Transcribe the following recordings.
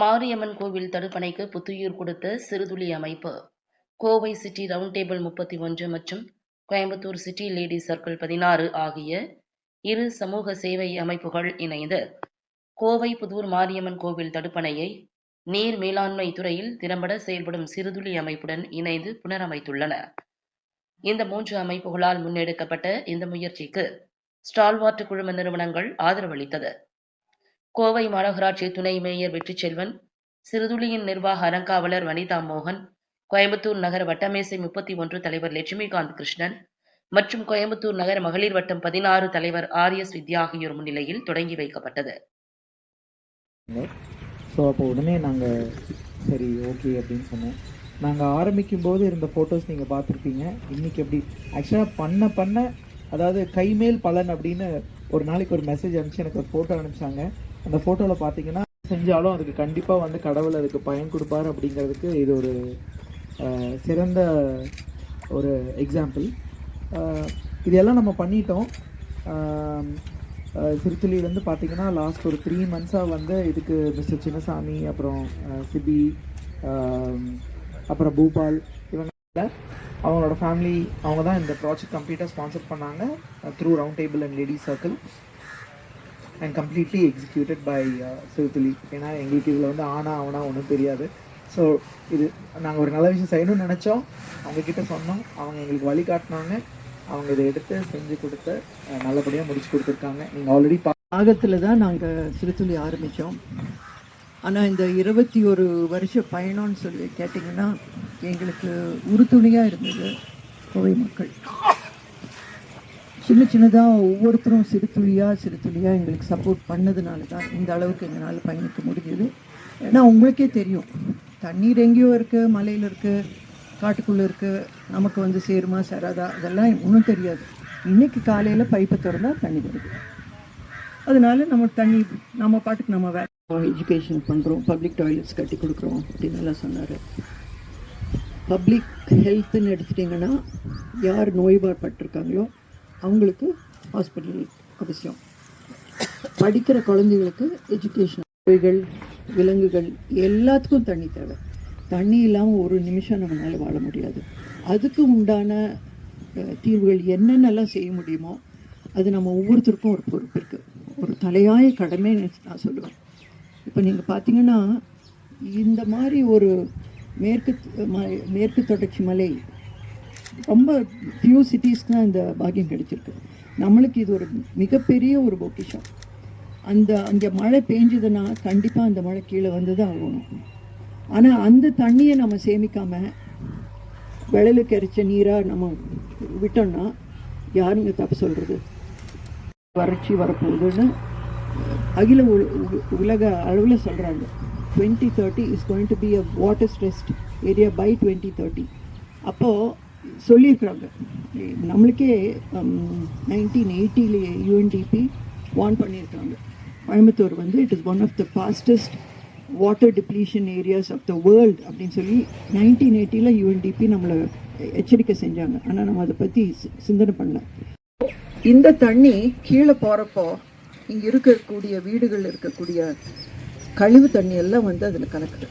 மாரியம்மன் கோவில் தடுப்பணைக்கு புத்துயிர் கொடுத்த சிறுதுளி அமைப்பு. கோவை சிட்டி ரவுண்ட் டேபிள் முப்பத்தி ஒன்று மற்றும் கோயம்புத்தூர் சிட்டி லேடி சர்க்கிள் பதினாறு ஆகிய இரு சமூக சேவை அமைப்புகள் இணைந்து கோவை புதூர் மாரியம்மன் கோவில் தடுப்பணையை நீர் மேலாண்மை துறையில் திறம்பட செயல்படும் சிறுதுளி அமைப்புடன் இணைந்து புனரமைத்துள்ளன. இந்த மூன்று அமைப்புகளால் முன்னெடுக்கப்பட்ட இந்த முயற்சிக்கு ஸ்டால்வார்ட் குழும நிறுவனங்கள் ஆதரவளித்தது. கோவை மாநகராட்சி துணை மேயர் வெற்றிச்செல்வன் சிறுதுளியின் நிர்வாக அறங்காவலர் வனிதா மோகன் கோயம்புத்தூர் நகர வட்டமேசை முப்பத்தி ஒன்று தலைவர் லட்சுமிகாந்த் கிருஷ்ணன் மற்றும் கோயம்புத்தூர் நகர மகளிர் வட்டம் பதினாறு தலைவர் ஆர் எஸ் வித்யா ஆகியோர் முன்னிலையில் தொடங்கி வைக்கப்பட்டது. ஸோ அப்போ உடனே நாங்கள் சரி ஓகே அப்படின்னு சொன்னோம். நாங்கள் ஆரம்பிக்கும் போது இருந்த ஃபோட்டோஸ் நீங்கள் பார்த்துருப்பீங்க. இன்றைக்கி எப்படி ஆக்சுவலாக பண்ண பண்ண அதாவது கைமேல் பலன் அப்படின்னு ஒரு நாளைக்கு ஒரு மெசேஜ் அனுப்பிச்சு எனக்கு ஒரு ஃபோட்டோ அனுப்பிச்சாங்க. அந்த ஃபோட்டோவில் பார்த்தீங்கன்னா செஞ்சாலும் அதுக்கு கண்டிப்பாக வந்து கடவுள் அதுக்கு பயன் கொடுப்பார் அப்படிங்கிறதுக்கு இது ஒரு சிறந்த ஒரு எக்ஸாம்பிள் இதெல்லாம் நம்ம பண்ணிட்டோம். ஆம், பார்த்தீங்கன்னா லாஸ்ட் ஒரு த்ரீ மந்த்ஸாக வந்து இதுக்கு மிஸ்டர் சின்னசாமி அப்புறம் சிபி அப்புறம் பூபால் இவங்க அவங்களோட ஃபேமிலி அவங்க தான் இந்த ப்ராஜெக்ட் கம்ப்ளீட்டாக ஸ்பான்சர் பண்ணாங்க through round table and ladies circle and completely executed by Siruthuli ஏன்னா எங்களுக்கு இதில் வந்து ஆனா ஆனா ஒன்றும் தெரியாது. ஸோ இது நாங்கள் ஒரு நல்ல விஷயம் செய்யணும்னு நினச்சோம். அவங்கக்கிட்ட சொன்னோம். அவங்க எங்களுக்கு வழிகாட்டினாங்க அவங்க இதை எடுத்து செஞ்சு கொடுத்து நல்லபடியாக முடிச்சு கொடுத்துருக்காங்க. நீங்கள் ஆல்ரெடி பாகத்தில் தான் நாங்கள் சிறுத்துளி ஆரம்பித்தோம் ஆனால் இந்த இருபத்தி ஒரு வருஷ பயணம்னு சொல்லி கேட்டிங்கன்னா எங்களுக்கு உறுதுணையாக இருந்தது கோவை மக்கள். சின்ன சின்னதாக ஒவ்வொருத்தரும் சிறு துளியாக சிறு துளியாக எங்களுக்கு சப்போர்ட் பண்ணதுனால தான் இந்த அளவுக்கு எங்களால் பயணிக்க முடிஞ்சது. ஏன்னா உங்களுக்கே தெரியும். தண்ணீர் எங்கேயோ இருக்குது மலையில் இருக்குது காட்டுக்குள்ளே இருக்குது நமக்கு வந்து சேருமா சேராதா அதெல்லாம் ஒன்றும் தெரியாது. இன்றைக்கி காலையில் பைப்பை திறந்தால் தண்ணி வருது. அதனால நம்ம தண்ணி நம்ம பாட்டுக்கு நம்ம வே எஜுகேஷன் பண்ணுறோம் பப்ளிக் டாய்லெட்ஸ் கட்டி கொடுக்குறோம் அப்படின்னு எல்லாம் சொன்னார். பப்ளிக் ஹெல்த்துன்னு எடுத்துட்டிங்கன்னா யார் நோய்பாட்பட்டிருக்காங்களோ அவங்களுக்கு ஹாஸ்பிட்டல் அவசியம். படிக்கிற குழந்தைகளுக்கு எஜுகேஷன் நோய்கள் விலங்குகள் எல்லாத்துக்கும் தண்ணி தேவை. தண்ணி இல்லாமல் ஒரு நிமிஷம் நம்மளால வாழ முடியாது. அதுக்கு உண்டான தீர்வுகள் என்னென்னலாம் செய்ய முடியுமோ அது நம்ம ஒவ்வொருத்தருக்கும் ஒரு பொறுப்பு இருக்குது ஒரு தலையாய கடமைன்னு நான் சொல்லுவேன். இப்போ நீங்கள் பார்த்தீங்கன்னா இந்த மாதிரி ஒரு மேற்கு மேற்கு தொடர்ச்சி மலை ரொம்ப ஃபியூ சிட்டிஸ்க்கு தான் இந்த பாக்கியம் கிடைச்சிருக்கு. நம்மளுக்கு இது ஒரு மிகப்பெரிய ஒரு பொக்கிஷம். அந்த அங்கே மழை பெஞ்சதுன்னா கண்டிப்பாக அந்த மழை கீழே வந்து தான் ஆகணும். ஆனால் அந்த தண்ணியை நம்ம சேமிக்காமல் விழலுக்கு இறைச்ச நீராக நம்ம விட்டோம்னா யாருங்க தப்பு சொல்கிறது வறட்சி வரப்போகுதுன்னு அகில உ- உலக அளவில் சொல்கிறாங்க twenty thirty is going to be a water stressed area by twenty thirty அப்போது சொல்லியிருக்கிறாங்க. நம்மளுக்கே நைன்டீன் எயிட்டிலேயே யூஎன்டிபி வார்ன் பண்ணியிருக்காங்க கோயம்புத்தூர் வந்து it is one of the fastest water depletion areas of the world அப்படின்னு சொல்லி நைன்டீன் எயிட்டியில் யூஎன்டிபி நம்மளை எச்சரிக்கை செஞ்சாங்க. ஆனால் நம்ம அதை பற்றி சிந்தனை பண்ணல. இந்த தண்ணி கீழே போகிறப்போ இங்கே இருக்கக்கூடிய வீடுகளில் இருக்கக்கூடிய கழிவு தண்ணி எல்லாம் வந்து அதில் கலக்குது.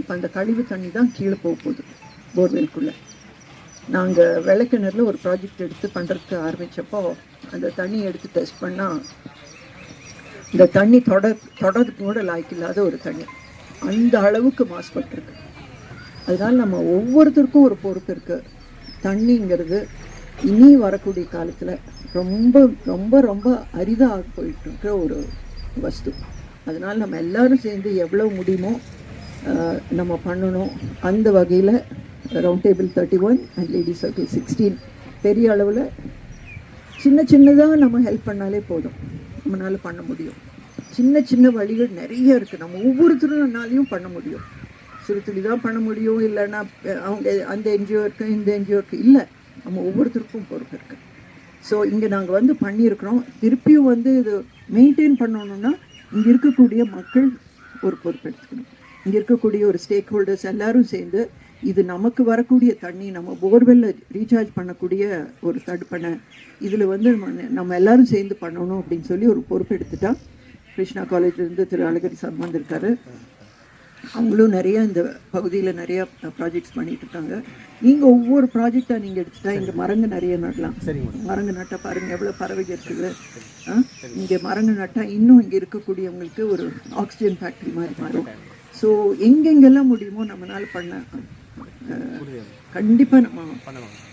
இப்போ அந்த கழிவு தண்ணி தான் கீழே போக போகுது போர்வெல்குள்ளே. நாங்கள் விளக்கிணறில் ஒரு ப்ராஜெக்ட் எடுத்து பண்ணுறதுக்கு ஆரம்பித்தப்போ அந்த தண்ணி எடுத்து டெஸ்ட் பண்ணால் இந்த தண்ணி தொட தொடர்றதுக்கு கூட லாய்க்கில்லாத ஒரு தண்ணி. அந்த அளவுக்கு மாசுபட்டிருக்கு அதனால் நம்ம ஒவ்வொருத்தருக்கும் ஒரு பொறுப்பு இருக்குது தண்ணிங்கிறது இனி வரக்கூடிய காலத்தில் ரொம்ப ரொம்ப ரொம்ப அரிதாக போயிட்டு இருக்கிற ஒரு வஸ்து. அதனால் நம்ம எல்லாரும் சேர்ந்து எவ்வளோ முடியுமோ நம்ம பண்ணணும். அந்த வகையில் round table thirty one and lady circle sixteen பெரிய அளவில் சின்ன சின்னதாக நம்ம ஹெல்ப் பண்ணாலே போதும். நம்மளால பண்ண முடியும். சின்ன சின்ன வழிகள் நிறைய இருக்குது நம்ம ஒவ்வொருத்தருனாலையும் பண்ண முடியும். சிறுத்துளி தான் பண்ண முடியும். இல்லைன்னா அவங்க அந்த என்ஜிஓ இருக்கு இந்த என்ஜிஓ இருக்குது இல்லை நம்ம ஒவ்வொருத்தருக்கும் பொறுப்பு இருக்குது ஸோ இங்கே நாங்கள் வந்து பண்ணியிருக்கிறோம். திருப்பியும் வந்து இது மெயின்டைன் பண்ணணும்னா இங்கே இருக்கக்கூடிய மக்கள் ஒரு பொறுப்பு எடுத்துக்கணும். இங்கே இருக்கக்கூடிய ஒரு ஸ்டேக் ஹோல்டர்ஸ் எல்லோரும் சேர்ந்து இது நமக்கு வரக்கூடிய தண்ணி நம்ம போர்வெல்ல ரீசார்ஜ் பண்ணக்கூடிய ஒரு தடுப்பணை. இதில் வந்து நம்ம- எல்லாரும் சேர்ந்து பண்ணணும் அப்படின்னு சொல்லி ஒரு பொறுப்பு எடுத்துட்டா கிருஷ்ணா காலேஜ்லேருந்து திரு அழகிரி சார் வந்திருக்காரு. அவங்களும் நிறைய இந்த பகுதியில் நிறைய ப்ராஜெக்ட்ஸ் பண்ணிட்டு இருக்காங்க. நீங்கள் ஒவ்வொரு ப்ராஜெக்டாக நீங்கள் எடுத்துட்டா இங்கே மரங்க நிறைய நடலாம். மரங்க நட்டா பாருங்க எவ்வளோ பறவைகள் இருக்குது. ஆ? இங்கே மரங்க நட்டா இன்னும் இங்கே இருக்கக்கூடியவங்களுக்கு ஒரு ஆக்சிஜன் ஃபேக்ட்ரி மாதிரி மாறும். ஸோ எங்கெங்கெல்லாம் முடியுமோ நம்மளால பண்ண கண்டிப்பாக நம்ம